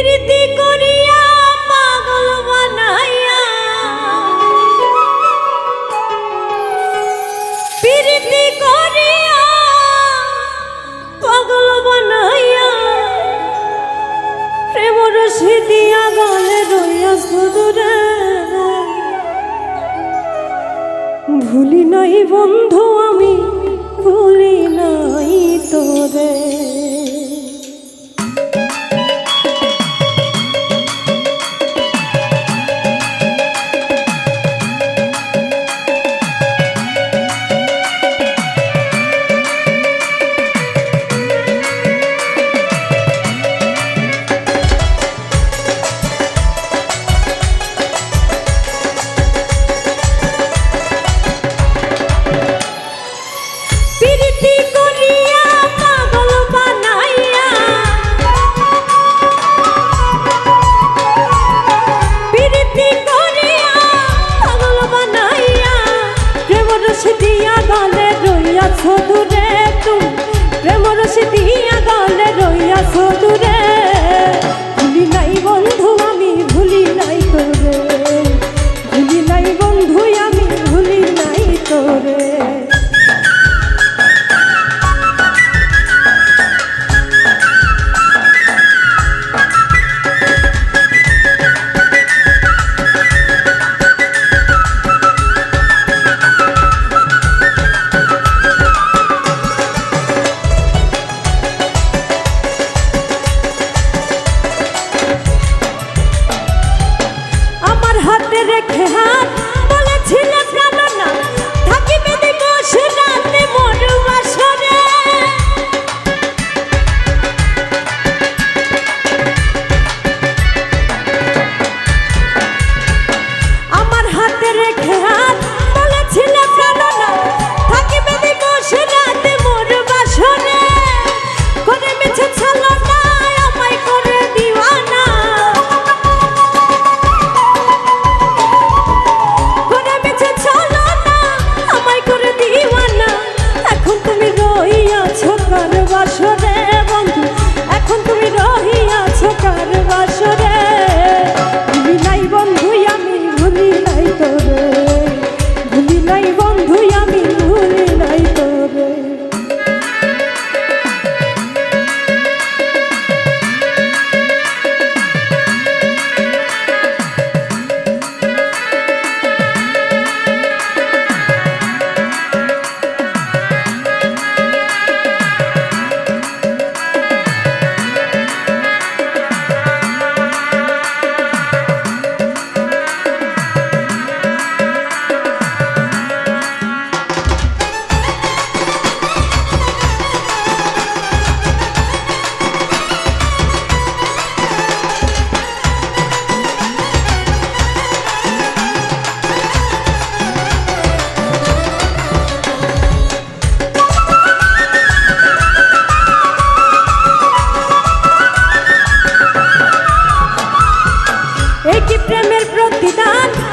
প্রীতি করিয়া পাগল বানাইয়া। প্রীতি গলে রইয়া সুদূরে। ভুলি নাই বন্ধু আমি, ভুলি নাই তোরে। সদুরে তুমি প্রেমর রসি দিয়া গলে রইয়া সদুরে রেখে হাত এই প্রেমের প্রতিদান?